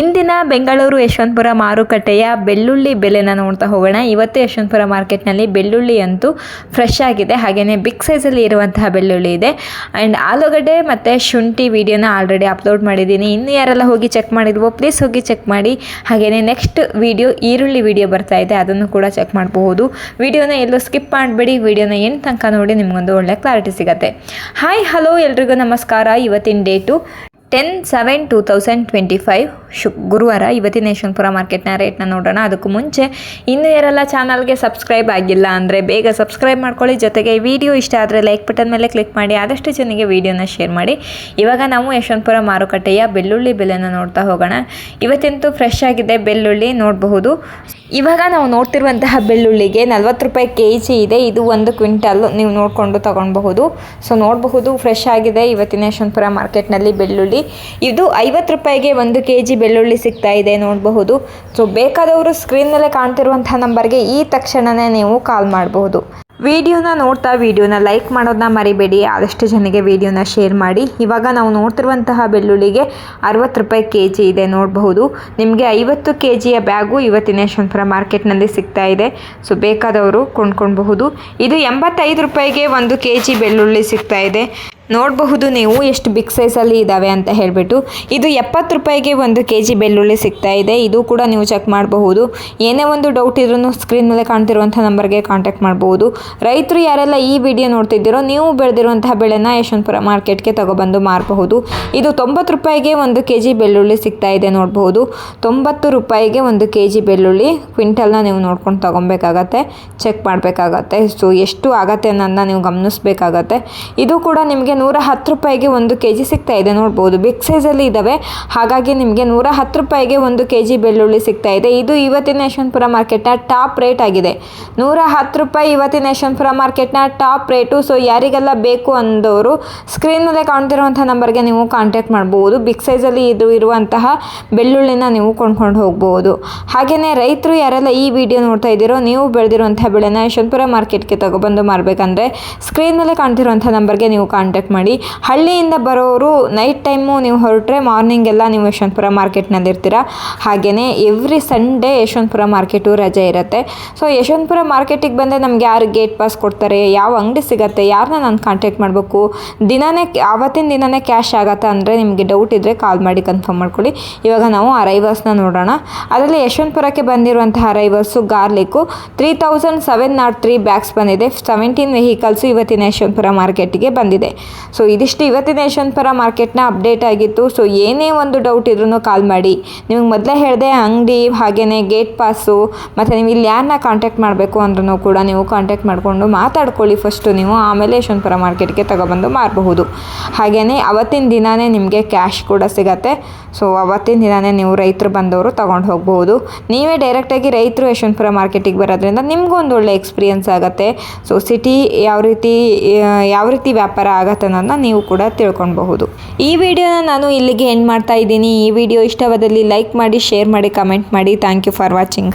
ಇಂದಿನ ಬೆಂಗಳೂರು ಯಶವಂತಪುರ ಮಾರುಕಟ್ಟೆಯ ಬೆಳ್ಳುಳ್ಳಿ ಬೆಲೆನ ನೋಡ್ತಾ ಹೋಗೋಣ. ಇವತ್ತು ಯಶವಂತಪುರ ಮಾರ್ಕೆಟ್ನಲ್ಲಿ ಬೆಳ್ಳುಳ್ಳಿ ಅಂತೂ ಫ್ರೆಶ್ ಆಗಿದೆ. ಹಾಗೆಯೇ ಬಿಗ್ ಸೈಜಲ್ಲಿ ಇರುವಂತಹ ಬೆಳ್ಳುಳ್ಳಿ ಇದೆ. ಆ್ಯಂಡ್ ಆಲೂಗಡ್ಡೆ ಮತ್ತು ಶುಂಠಿ ವಿಡಿಯೋನ ಆಲ್ರೆಡಿ ಅಪ್ಲೋಡ್ ಮಾಡಿದ್ದೀನಿ. ಇನ್ನು ಯಾರೆಲ್ಲ ಹೋಗಿ ಚೆಕ್ ಮಾಡಿದ್ವೋ ಪ್ಲೀಸ್ ಹೋಗಿ ಚೆಕ್ ಮಾಡಿ. ಹಾಗೆಯೇ ನೆಕ್ಸ್ಟ್ ವಿಡಿಯೋ ಈರುಳ್ಳಿ ವಿಡಿಯೋ ಬರ್ತಾ ಇದೆ. ಅದನ್ನು ಕೂಡ ಚೆಕ್ ಮಾಡಬಹುದು. ವಿಡಿಯೋನ ಎಲ್ಲೂ ಸ್ಕಿಪ್ ಮಾಡಬೇಡಿ. ವಿಡಿಯೋನ ಏನು ತನಕ ನೋಡಿ ನಿಮಗೊಂದು ಒಳ್ಳೆ ಕ್ಲಾರಿಟಿ ಸಿಗುತ್ತೆ. ಹಾಯ್ ಹಲೋ ಎಲ್ರಿಗೂ ನಮಸ್ಕಾರ. ಇವತ್ತಿನ date ten seven two thousand twenty five ಶು, ಗುರುವಾರ ಇವತ್ತಿನ ಯಶವಂತಪುರ ಮಾರ್ಕೆಟ್ನ ರೇಟ್ನ ನೋಡೋಣ. ಅದಕ್ಕೂ ಮುಂಚೆ ಇನ್ನೂ ಯಾರೆಲ್ಲ ಚಾನಲ್ಗೆ ಸಬ್ಸ್ಕ್ರೈಬ್ ಆಗಿಲ್ಲ ಅಂದರೆ ಬೇಗ ಸಬ್ಸ್ಕ್ರೈಬ್ ಮಾಡ್ಕೊಳ್ಳಿ. ಜೊತೆಗೆ ವಿಡಿಯೋ ಇಷ್ಟ ಆದರೆ ಲೈಕ್ ಬಟನ್ ಮೇಲೆ ಕ್ಲಿಕ್ ಮಾಡಿ, ಆದಷ್ಟು ಜನಿಗೆ ವಿಡಿಯೋನ ಶೇರ್ ಮಾಡಿ. ಇವಾಗ ನಾವು ಯಶವಂತಪುರ ಮಾರುಕಟ್ಟೆಯ ಬೆಳ್ಳುಳ್ಳಿ ಬೆಲೆನ ನೋಡ್ತಾ ಹೋಗೋಣ. ಇವತ್ತಂತೂ ಫ್ರೆಶ್ ಆಗಿದೆ ಬೆಳ್ಳುಳ್ಳಿ, ನೋಡಬಹುದು. ಇವಾಗ ನಾವು ನೋಡ್ತಿರುವಂತಹ ಬೆಳ್ಳುಳ್ಳಿಗೆ ನಲ್ವತ್ತು ರೂಪಾಯಿ ಕೆ ಜಿ ಇದೆ. ಇದು ಒಂದು ಕ್ವಿಂಟಲ್ ನೀವು ನೋಡಿಕೊಂಡು ತಗೊಳ್ಬಹುದು. ಸೊ, ನೋಡಬಹುದು ಫ್ರೆಶ್ ಆಗಿದೆ. ಇವತ್ತಿನ ಯಶವಂತಪುರ ಮಾರ್ಕೆಟ್ನಲ್ಲಿ ಬೆಳ್ಳುಳ್ಳಿ. ಇದು ಐವತ್ತು ರೂಪಾಯಿಗೆ ಒಂದು ಕೆ ಜಿ ಬೆಳ್ಳುಳ್ಳಿ ಸಿಗ್ತಾ ಇದೆ ನೋಡಬಹುದು. ಸೊ, ಬೇಕಾದವರು ಸ್ಕ್ರೀನ್ನಲ್ಲೇ ಕಾಣ್ತಿರುವಂತಹ ನಂಬರ್ಗೆ ಈ ತಕ್ಷಣವೇ ನೀವು ಕಾಲ್ ಮಾಡಬಹುದು. ವಿಡಿಯೋನ ನೋಡ್ತಾ ವಿಡಿಯೋನ ಲೈಕ್ ಮಾಡೋದನ್ನ ಮರಿಬೇಡಿ. ಆದಷ್ಟು ಜನಗೆ ವಿಡಿಯೋನ ಶೇರ್ ಮಾಡಿ. ಇವಾಗ ನಾವು ನೋಡ್ತಿರುವಂತಹ ಬೆಳ್ಳುಳ್ಳಿಗೆ ಅರವತ್ತು ರೂಪಾಯಿ ಕೆ ಜಿ ಇದೆ ನೋಡಬಹುದು. ನಿಮಗೆ ಐವತ್ತು ಕೆ ಜಿಯ ಬ್ಯಾಗು ಇವತ್ತಿನ ಯಶವಂತಪುರ ಮಾರ್ಕೆಟ್ನಲ್ಲಿ ಸಿಗ್ತಾ ಇದೆ. ಸೊ ಬೇಕಾದವರು ಕೊಂಡ್ಕೊಳ್ಬಹುದು. ಇದು ಎಂಬತ್ತೈದು ರೂಪಾಯಿಗೆ ಒಂದು ಕೆ ಜಿ ಬೆಳ್ಳುಳ್ಳಿ ಸಿಗ್ತಾ ಇದೆ. ನೋಡಬಹುದು ನೀವು ಎಷ್ಟು ಬಿಗ್ ಸೈಜಲ್ಲಿ ಇದ್ದಾವೆ ಅಂತ ಹೇಳಿಬಿಟ್ಟು. ಇದು ಎಪ್ಪತ್ತು ರೂಪಾಯಿಗೆ ಒಂದು ಕೆ ಜಿ ಬೆಳ್ಳುಳ್ಳಿ ಸಿಗ್ತಾ ಇದೆ. ಇದು ಕೂಡ ನೀವು ಚೆಕ್ ಮಾಡಬಹುದು. ಏನೇ ಒಂದು ಡೌಟ್ ಇದ್ರೂ ಸ್ಕ್ರೀನ್ ಮೇಲೆ ಕಾಣ್ತಿರುವಂಥ ನಂಬರ್ಗೆ ಕಾಂಟ್ಯಾಕ್ಟ್ ಮಾಡಬಹುದು. ರೈತರು ಯಾರೆಲ್ಲ ಈ ವಿಡಿಯೋ ನೋಡ್ತಿದ್ದೀರೋ, ನೀವು ಬೆಳೆದಿರುವಂತಹ ಬೆಳೆನ ಯಶವಂತಪುರ ಮಾರ್ಕೆಟ್ಗೆ ತಗೊಬಂದು ಮಾರಬಹುದು. ಇದು ತೊಂಬತ್ತು ರೂಪಾಯಿಗೆ ಒಂದು ಕೆ ಜಿ ಬೆಳ್ಳುಳ್ಳಿ ಸಿಗ್ತಾ ಇದೆ ನೋಡಬಹುದು. ತೊಂಬತ್ತು ರೂಪಾಯಿಗೆ ಒಂದು ಕೆ ಜಿ ಬೆಳ್ಳುಳ್ಳಿ ಕ್ವಿಂಟಲ್ನ ನೀವು ನೋಡ್ಕೊಂಡು ತೊಗೊಬೇಕಾಗತ್ತೆ. ಚೆಕ್ ಮಾಡಬೇಕಾಗತ್ತೆ. ಸೊ ಎಷ್ಟು ಆಗತ್ತೆ ಅನ್ನೋದನ್ನ ನೀವು ಗಮನಿಸಬೇಕಾಗತ್ತೆ. ಇದು ಕೂಡ ನಿಮಗೆ ನೂರ ಹತ್ತು ರೂಪಾಯಿಗೆ ಒಂದು ಕೆ ಜಿ ಸಿಗ್ತಾ ಇದೆ. ನೋಡ್ಬೋದು. ಬಿಗ್ ಸೈಜಲ್ಲಿ ಇದ್ದಾವೆ ಹಾಗಾಗಿ ನಿಮಗೆ ನೂರ ಹತ್ತು ರೂಪಾಯಿಗೆ ಒಂದು ಕೆ ಜಿ ಬೆಳ್ಳುಳ್ಳಿ ಸಿಗ್ತಾ ಇದೆ. ಇದು ಇವತ್ತಿನ ಯಶವಂತಪುರ ಮಾರ್ಕೆಟ್ನ ಟಾಪ್ ರೇಟ್ ಆಗಿದೆ. ನೂರ ಹತ್ತು ರೂಪಾಯಿ ಇವತ್ತಿನ ಯಶವಂತಪುರ ಮಾರ್ಕೆಟ್ನ ಟಾಪ್ ರೇಟು. ಸೊ ಯಾರಿಗೆಲ್ಲ ಬೇಕು ಅಂದವರು ಸ್ಕ್ರೀನ್ ಕಾಣ್ತಿರುವಂಥ ನಂಬರ್ಗೆ ನೀವು ಕಾಂಟ್ಯಾಕ್ಟ್ ಮಾಡ್ಬೋದು. ಬಿಗ್ ಸೈಜಲ್ಲಿ ಇದು ಇರುವಂತಹ ಬೆಳ್ಳುಳ್ಳಿನ ನೀವು ಕೊಂಡ್ಕೊಂಡು ಹೋಗ್ಬೋದು. ಹಾಗೆಯೇ ರೈತರು ಯಾರೆಲ್ಲ ಈ ವಿಡಿಯೋ ನೋಡ್ತಾ ಇದ್ದೀರೋ, ನೀವು ಬೆಳೆದಿರುವಂಥ ಬೆಳೆನ ಯಶವಂತಪುರ ಮಾರ್ಕೆಟ್ಗೆ ತಗೊಬಂದು ಮಾರಬೇಕಂದ್ರೆ ಸ್ಕ್ರೀನ್ ಮೇಲೆ ಕಾಣ್ತಿರುವಂಥ ನಂಬರ್ಗೆ ನೀವು ಕಾಂಟ್ಯಾಕ್ಟ್ ಮಾಡಿ. ಹಳ್ಳಿಯಿಂದ ಬರೋರು ನೈಟ್ ಟೈಮು ನೀವು ಹೊರಟ್ರೆ ಮಾರ್ನಿಂಗ್ ಎಲ್ಲ ನೀವು ಯಶವಂತಪುರ ಮಾರ್ಕೆಟ್ನಲ್ಲಿ ಇರ್ತೀರ? ಹಾಗೆಯೇ ಎವ್ರಿ ಸಂಡೇ ಯಶವಂತಪುರ ಮಾರ್ಕೆಟು ರಜೆ ಇರುತ್ತೆ. ಸೊ ಯಶವಂತಪುರ ಮಾರ್ಕೆಟಿಗೆ ಬಂದರೆ ನಮ್ಗೆ ಯಾರು ಗೇಟ್ ಪಾಸ್ ಕೊಡ್ತಾರೆ? ಯಾವ ಅಂಗಡಿ ಸಿಗತ್ತೆ? ಯಾರನ್ನ ನಾನು ಕಾಂಟ್ಯಾಕ್ಟ್ ಮಾಡಬೇಕು? ದಿನನೇ ಆವತ್ತಿನ ದಿನನೇ ಕ್ಯಾಶ್ ಆಗತ್ತಾ ಅಂದರೆ ನಿಮಗೆ ಡೌಟ್ ಇದ್ದರೆ ಕಾಲ್ ಮಾಡಿ ಕನ್ಫರ್ಮ್ ಮಾಡ್ಕೊಳ್ಳಿ. ಇವಾಗ ನಾವು ಅರೈವಲ್ಸ್ನ ನೋಡೋಣ. ಅದರಲ್ಲಿ ಯಶವಂತಪುರಕ್ಕೆ ಬಂದಿರುವಂತಹ arrivals garlic three thousand seven naught three bags ಬಂದಿದೆ. ಸೆವೆಂಟೀನ್ ವೆಹಿಕಲ್ಸು ಇವತ್ತಿನ ಯಶವಂತಪುರ ಮಾರ್ಕೆಟಿಗೆ ಬಂದಿದೆ. ಸೊ ಇದಿಷ್ಟು ಇವತ್ತಿನ ಯಶವಂತಪುರ ಮಾರ್ಕೆಟ್ನ ಅಪ್ಡೇಟ್ ಆಗಿತ್ತು. ಸೊ ಏನೇ ಒಂದು ಡೌಟ್ ಇದ್ರೂ ಕಾಲ್ ಮಾಡಿ. ನಿಮಗೆ ಮೊದಲೇ ಹೇಳಿದೆ ಅಂಗಡಿ ಹಾಗೆಯೇ ಗೇಟ್ ಪಾಸು ಮತ್ತು ನೀವು ಇಲ್ಲಿ ಯಾರನ್ನ ಕಾಂಟ್ಯಾಕ್ಟ್ ಮಾಡಬೇಕು ಅಂದ್ರೂ ಕೂಡ ನೀವು ಕಾಂಟ್ಯಾಕ್ಟ್ ಮಾಡಿಕೊಂಡು ಮಾತಾಡ್ಕೊಳ್ಳಿ ಫಸ್ಟು ನೀವು, ಆಮೇಲೆ ಯಶವಂತಪುರ ಮಾರ್ಕೆಟ್ಗೆ ತಗೊಬಂದು ಮಾರಬಹುದು. ಹಾಗೆಯೇ ಅವತ್ತಿನ ದಿನವೇ ನಿಮಗೆ ಕ್ಯಾಶ್ ಕೂಡ ಸಿಗತ್ತೆ. ಸೊ ಅವತ್ತಿನ ದಿನವೇ ನೀವು ರೈತರು ಬಂದವರು ತೊಗೊಂಡು ಹೋಗಬಹುದು. ನೀವೇ ಡೈರೆಕ್ಟಾಗಿ ರೈತರು ಯಶವಂತಪುರ ಮಾರ್ಕೆಟಿಗೆ ಬರೋದ್ರಿಂದ ನಿಮಗೂ ಒಂದು ಒಳ್ಳೆ ಎಕ್ಸ್ಪೀರಿಯನ್ಸ್ ಆಗುತ್ತೆ. ಸೊ ಸಿಟಿ ಯಾವ ರೀತಿ ಯಾವ ರೀತಿ ವ್ಯಾಪಾರ ಆಗತ್ತೆ ಅನ್ನೋದನ್ನ ನೀವು ಕೂಡ ತಿಳ್ಕೊಳ್ಬಹುದು. ಈ ವಿಡಿಯೋನ ನಾನು ಇಲ್ಲಿಗೆ ಎಂಡ್ ಮಾಡ್ತಾ ಇದ್ದೀನಿ. ಈ ವಿಡಿಯೋ ಇಷ್ಟವಾದಲ್ಲಿ ಲೈಕ್ ಮಾಡಿ ಶೇರ್ ಮಾಡಿ ಕಮೆಂಟ್ ಮಾಡಿ. Thank you for watching